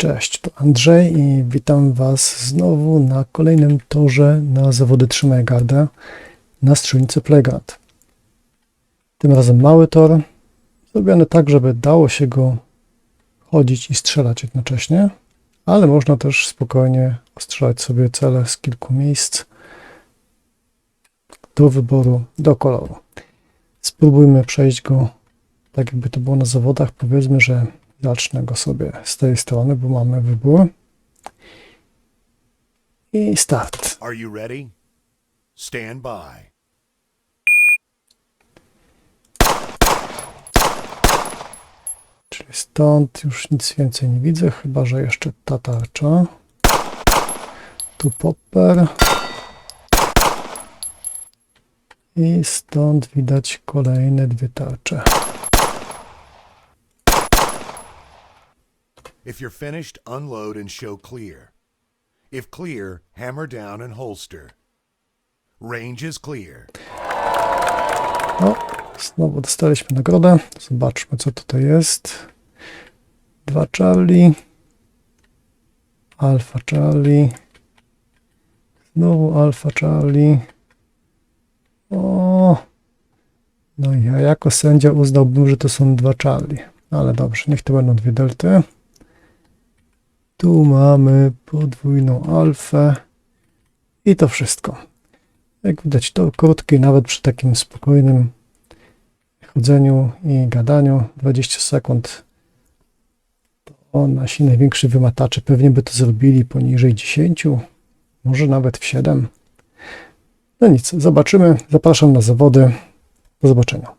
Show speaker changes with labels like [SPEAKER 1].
[SPEAKER 1] Cześć, to Andrzej i witam Was znowu na kolejnym torze na zawody Trzymaj Gardę na strzelnicy Playground. Tym razem mały tor, zrobiony tak, żeby dało się go chodzić i strzelać jednocześnie, ale można też spokojnie ostrzelać sobie cele z kilku miejsc do wyboru, do koloru. Spróbujmy przejść go tak, jakby to było na zawodach. Powiedzmy, że zacznę go sobie z tej strony, bo mamy wybór. I start.
[SPEAKER 2] Are you ready? Stand by.
[SPEAKER 1] Czyli stąd już nic więcej nie widzę, chyba że jeszcze ta tarcza. Tu popper. I stąd widać kolejne dwie tarcze.
[SPEAKER 2] If you're finished, unload and show clear. If clear, hammer down and holster. Range is clear.
[SPEAKER 1] O, znowu dostaliśmy nagrodę. Zobaczmy, co tutaj jest. Dwa Charlie. Alfa Charlie. Znowu Alfa Charlie. O. No i ja jako sędzia uznałbym, że to są dwa Charlie. Ale dobrze, niech to będą dwie delty. Tu mamy podwójną alfę. I to wszystko. Jak widać, to krótki, nawet przy takim spokojnym chodzeniu i gadaniu 20 sekund. To nasi najwięksi wymatacze pewnie by to zrobili poniżej 10, może nawet w 7. No nic, zobaczymy. Zapraszam na zawody. Do zobaczenia.